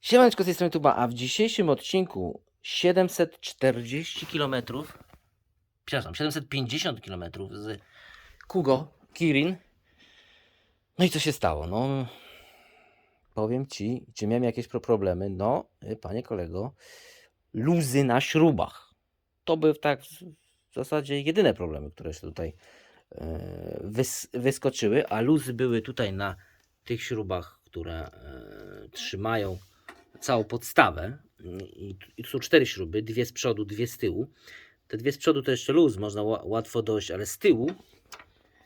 Siemaneczko z tej strony Tuba, a w dzisiejszym odcinku 740 km, przepraszam, 750 km z Kugo, Kirin. No i co się stało? No, powiem Ci, czy miałem jakieś pro- problemy? No, y, panie kolego, luzy na śrubach. To były tak w w zasadzie jedyne problemy, które się tutaj e, wys wyskoczyły, a luzy były tutaj na tych śrubach, które e, trzymają całą podstawę. I, I tu są cztery śruby, dwie z przodu, dwie z tyłu. Te dwie z przodu to jeszcze luz, można ła- łatwo dojść, ale z tyłu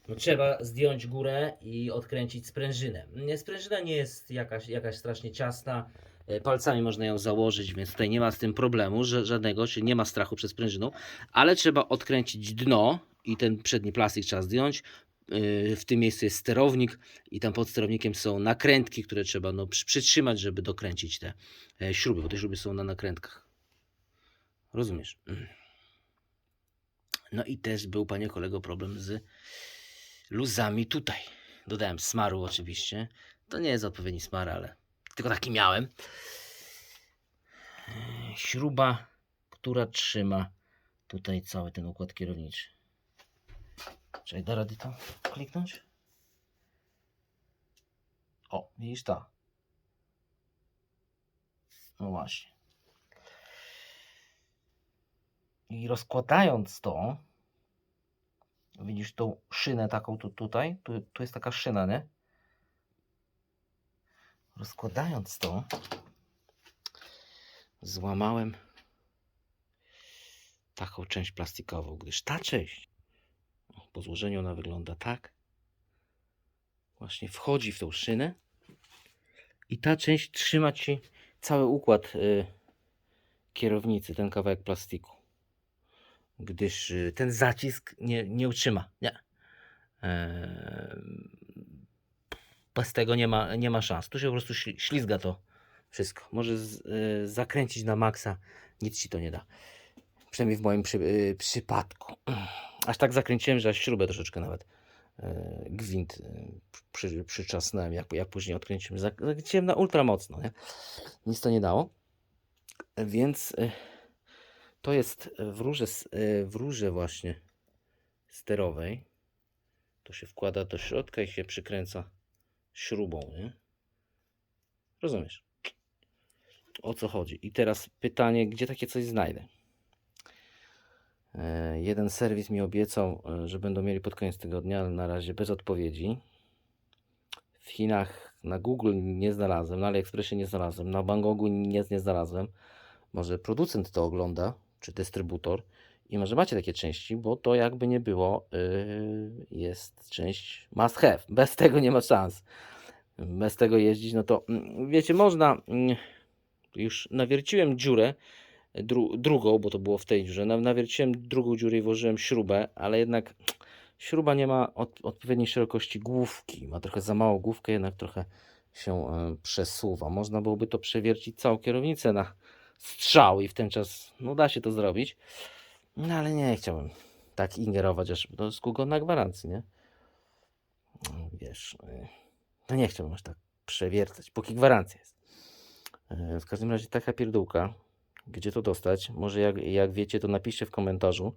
no trzeba zdjąć górę i odkręcić sprężynę. Sprężyna nie jest jakaś, jakaś strasznie ciasna. e, Palcami można ją założyć, więc tutaj nie ma z tym problemu że, żadnego, czyli nie ma strachu przed sprężyną, ale trzeba odkręcić dno i ten przedni plastik trzeba zdjąć. Yy, W tym miejscu jest sterownik i tam pod sterownikiem są nakrętki, które trzeba no, przy- przytrzymać, żeby dokręcić te e, śruby, bo te śruby są na nakrętkach. Rozumiesz? No i też był, panie kolego, problem z luzami tutaj. Dodałem smaru oczywiście. To nie jest odpowiedni smar, ale tylko taki miałem. E, Śruba, która trzyma tutaj cały ten układ kierowniczy. Czekaj, da rady to kliknąć? O, widzisz ta. No właśnie. I rozkładając to, widzisz tą szynę taką tu, tutaj, tu, tu jest taka szyna, nie? Rozkładając to, złamałem taką część plastikową, gdyż ta część, po złożeniu ona wygląda tak, właśnie wchodzi w tą szynę i ta część trzyma ci cały układ y, kierownicy, ten kawałek plastiku. Gdyż y, ten zacisk nie, nie utrzyma. Nie. Eee, bez tego nie ma, nie ma szans. Tu się po prostu śli- ślizga to wszystko. Może y, zakręcić na maksa, nic ci to nie da. Przynajmniej w moim przy, przypadku. Aż tak zakręciłem, że śrubę troszeczkę nawet y, gwint y, przy, przyczasnąłem, jak, jak później odkręciłem. Zak- Zakręciłem na ultra mocno, nie? Nic to nie dało. Więc y, to jest w rurze, w rurze właśnie sterowej. To się wkłada do środka i się przykręca śrubą, nie? Rozumiesz? O co chodzi? I teraz pytanie, gdzie takie coś znajdę? E, Jeden serwis mi obiecał, e, że będą mieli pod koniec tygodnia, ale na razie bez odpowiedzi. W Chinach na Google nie znalazłem, na AliExpressie nie znalazłem, na Banggogu nie, nie znalazłem. Może producent to ogląda, czy dystrybutor i może macie takie części, bo to jakby nie było, yy, jest część must have. Bez tego nie ma szans. Bez tego jeździć, no to mm, wiecie, można. mm, Już nawierciłem dziurę, dru, drugą, bo to było w tej dziurze. na- Nawierciłem drugą dziurę i włożyłem śrubę, ale jednak śruba nie ma od, odpowiedniej szerokości główki. Ma trochę za małą główkę, jednak trochę się e, przesuwa. Można byłoby to przewiercić całą kierownicę na strzał i w ten czas, no da się to zrobić. No ale nie chciałbym tak ingerować, aż to jest na gwarancji, nie? No, Wiesz, y, no nie chciałbym aż tak przewiercać, póki gwarancja jest. Y, W każdym razie taka pierdółka, gdzie to dostać? Może jak, jak wiecie, to napiszcie w komentarzu,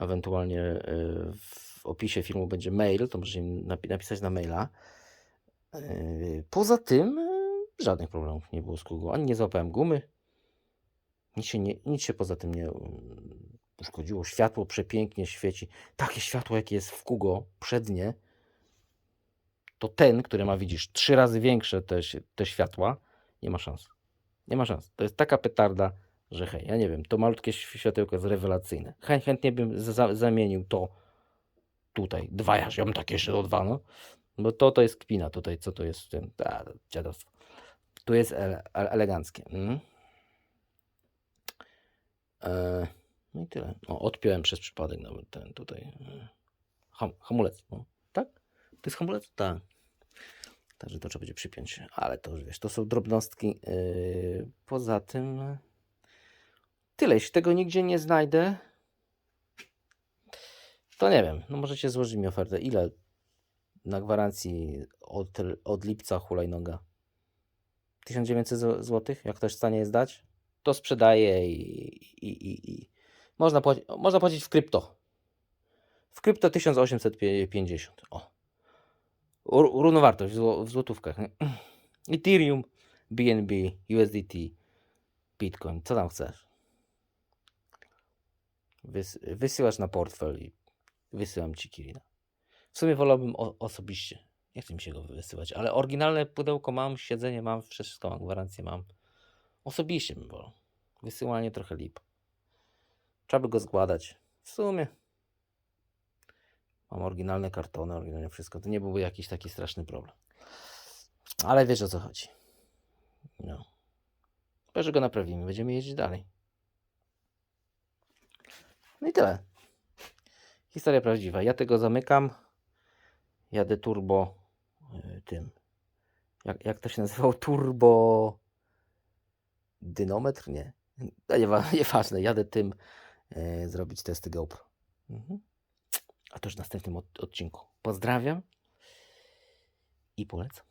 ewentualnie y, w opisie filmu będzie mail, to możecie napisać na maila. Y, Poza tym y, żadnych problemów nie było z Kugo, ani nie złapałem gumy, nic się, nie, nic się poza tym nie mm, uszkodziło. Światło przepięknie świeci. Takie światło, jakie jest w Kugo przednie, to ten, który ma, widzisz, trzy razy większe te, te światła, nie ma szans. Nie ma szans. To jest taka petarda, że hej, ja nie wiem, to malutkie świ- światełko jest rewelacyjne. Chę, chętnie bym za, za- zamienił to tutaj. Dwa, ja bym takie jeszcze do dwa, no. Bo to to jest kpina tutaj, co to jest ten, ta, dziadostwo. Tu jest ele, eleganckie. Mm. E, no i tyle. O, odpiąłem przez przypadek nawet ten tutaj. e, Ham, hamulec. No. Tak? To jest hamulec? Tak. Także to trzeba będzie przypiąć. Ale to już wiesz, to są drobnostki. Yy, poza tym. Tyle. Jeśli tego nigdzie nie znajdę, to nie wiem. No możecie złożyć mi ofertę. Ile? Na gwarancji od, od lipca hulajnoga. 1900 zł, jak ktoś w stanie jest dać, to sprzedaje i, i, i, i można, płaci, można płacić w krypto. W krypto 1850. O. Równowartość w, zło, w złotówkach. Ethereum, BNB, USDT, Bitcoin, co tam chcesz. Wys, wysyłasz na portfel i wysyłam ci Kirina. W sumie wolałbym osobiście. Nie chcę mi się go wysyłać, ale oryginalne pudełko mam, siedzenie mam, wszystko mam, gwarancję mam. Osobiście bym wolał. Wysyłanie trochę lip. Trzeba by go zgładać. W sumie. Mam oryginalne kartony, oryginalne wszystko. To nie byłby jakiś taki straszny problem. Ale wiesz o co chodzi. No. Chyba, że go naprawimy. Będziemy jeździć dalej. No i tyle. Historia prawdziwa. Ja tego zamykam. Jadę turbo y, tym. Jak, jak to się nazywał? Turbo dynometr? Nie. No, niewa- nieważne. Jadę tym y, zrobić testy GoPro. Mhm. A to już w następnym od, odcinku. Pozdrawiam i polecam.